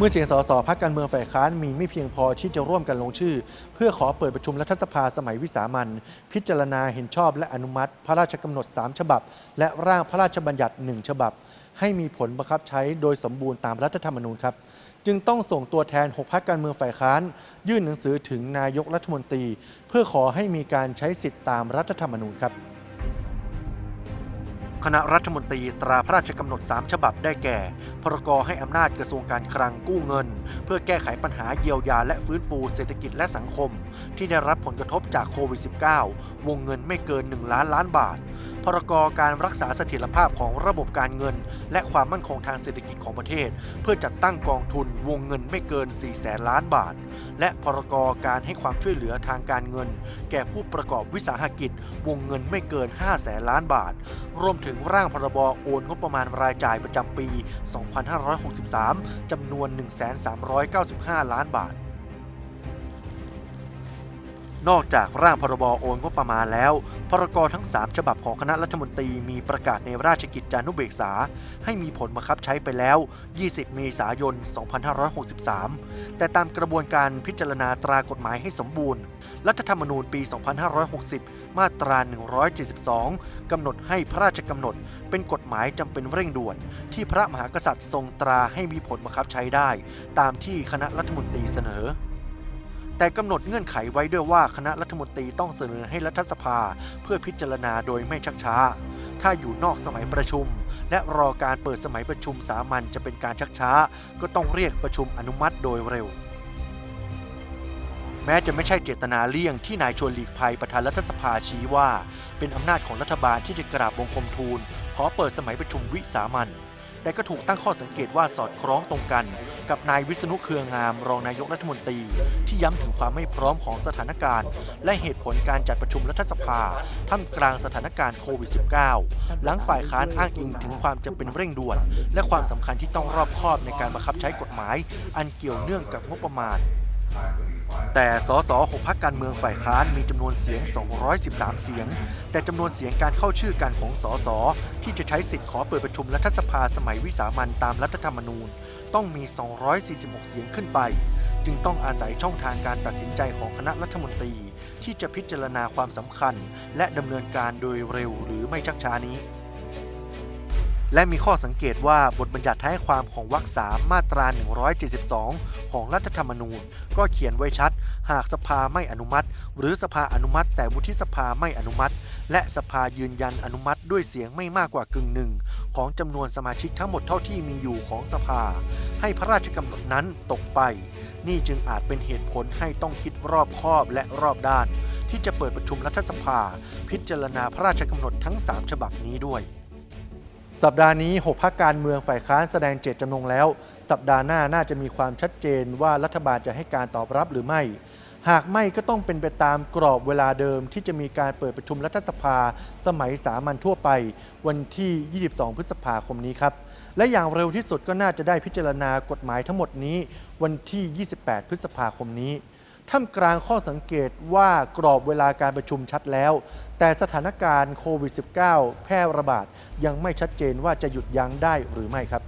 เมื่อเสียงสสพักการเมืองฝ่ายค้านมีไม่เพียงพอที่จะร่วมกันลงชื่อ เพื่อขอเปิดประชุมรัฐสภาสมัยวิสามันพิจารณาเห็นชอบและอนุมัติ พระราชกำหนด 3 ฉบับ และร่างพระราชบัญญัติ 1 ฉบับ ให้มีผลบังคับใช้โดยสมบูรณ์ตามรัฐธรรมนูญครับจึงต้องส่งตัวแทน 6 พักการเมืองฝ่ายค้าน ยื่นหนังสือถึงนายกรัฐมนตรี เพื่อขอให้มีการใช้สิทธิตามรัฐธรรมนูญครับ คณะรัฐมนตรีตราพระราชกำหนด 3 ฉบับได้แก่ พรกให้อำนาจกระทรวงการคลังกู้เงิน เพื่อแก้ไขปัญหาเยียวยาและฟื้นฟูเศรษฐกิจและสังคม ที่ได้รับผลกระทบจากโควิด -19 วงเงินไม่เกิน 1 ล้านล้านบาท พรกการรักษาเสถียรภาพของระบบการเงิน และความมั่นคงทางเศรษฐกิจของประเทศ เพื่อจัดตั้งกองทุนวงเงินไม่เกิน 4 แสนล้านบาท และพรกการให้ความช่วยเหลือทางการเงิน แก่ผู้ประกอบวิสาหกิจ วงเงินไม่เกิน 5 แสนล้านบาท รวมถึงถึงร่างพรบโอนงบประมาณรายจ่ายประจำปี 2563 จำนวน 1,395 ล้านบาท นอกจากร่างพรบโอนงบประมาณแล้ว พรกทั้ง 3 ฉบับของคณะรัฐมนตรีมีประกาศในราชกิจจานุเบกษา ให้มีผลบังคับใช้ไปแล้ว 20 เมษายน 2563 แต่ตามกระบวนการพิจารณาตรากฎหมายให้สมบูรณ์ รัฐธรรมนูญปี 2560 มาตรา 172 กำหนดให้พระราชกำหนด เป็นกฎหมายจำเป็นเร่งด่วน ที่พระมหากษัตริย์ทรงตราให้มีผลบังคับใช้ได้ ตามที่คณะรัฐมนตรีเสนอ แต่กำหนดเงื่อนไขไว้ด้วยว่าคณะรัฐมนตรีต้องเสนอให้รัฐสภา เพื่อพิจารณาโดยไม่ชักช้า ถ้าอยู่นอกสมัยประชุม และรอการเปิดสมัยประชุมสามัญจะเป็นการชักช้า ก็ต้องเรียกประชุมอนุมัติโดยเร็วแม้จะไม่ใช่เจตนาเลี่ยงที่นายชวนหลีกภัยประธานรัฐสภาชี้ว่า เป็นอำนาจของรัฐบาลที่จะกราบบังคมทูล ขอเปิดสมัยประชุมวิสามัน แต่ก็ถูกตั้งข้อสังเกตว่าสอดคล้องตรงกัน กับนายวิษณุเครืองามรองนายกรัฐมนตรี ที่ย้ำถึงความไม่พร้อมของสถานการณ์ และเหตุผลการจัดประชุมรัฐสภาท่ามกลางสถานการณ์โควิด -19 หลังฝ่ายค้านอ้างอิงถึงความจำเป็นเร่งด่วน และความสำคัญที่ต้องรอบคอบในการบังคับใช้กฎหมาย อันเกี่ยวเนื่องกับงบประมาณ แต่สส6พักการเมืองฝ่ายค้านมีจำนวนเสียง 213 เสียง แต่จำนวนเสียงการเข้าชื่อกันของสสที่จะใช้สิทธิ์ขอเปิดประชุมรัฐสภาสมัยวิสามันตามรัฐธรรมนูญ ต้องมี 246 เสียงขึ้นไป จึงต้องอาศัยช่องทางการตัดสินใจของคณะรัฐมนตรี ที่จะพิจารณาความสำคัญ และดำเนินการโดยเร็วหรือไม่ชักช้านี้ และมีข้อสังเกตว่าบทบัญญัติท้ายความของวรรคสามมาตรา 172 ของรัฐธรรมนูญ ก็เขียนไว้ชัด หากสภาไม่อนุมัติ หรือสภาอนุมัติ แต่วุฒิสภาไม่อนุมัติ และสภายืนยันอนุมัติด้วยเสียงไม่มากกว่ากึ่งหนึ่ง ของจำนวนสมาชิกทั้งหมดเท่าที่มีอยู่ของสภา ให้พระราชกำหนดนั้นตกไป นี่จึงอาจเป็นเหตุผลให้ต้องคิดรอบคอบและรอบด้าน ที่จะเปิดประชุมรัฐสภา พิจารณาพระราชกำหนดทั้ง 3 ฉบับนี้ด้วย สัปดาห์นี้ 6พักการเมืองฝ่ายค้านแสดงเจตจำนงแล้ว สัปดาห์หน้าน่าจะมีความชัดเจนว่ารัฐบาลจะให้การตอบรับหรือไม่ หากไม่ก็ต้องเป็นไปตามกรอบเวลาเดิมที่จะมีการเปิดประชุมรัฐสภา สมัยสามัญทั่วไป วันที่ 22 พฤษภาคมนี้ครับ และอย่างเร็วที่สุดก็น่าจะได้พิจารณากฎหมายทั้งหมดนี้ วันที่ 28 พฤษภาคมนี้ ท่ามกลางข้อสังเกตว่ากรอบเวลาการประชุมชัดแล้ว แต่สถานการณ์โควิด -19 แพร่ระบาดยังไม่ชัดเจนว่าจะหยุดยั้งได้หรือไม่ครับ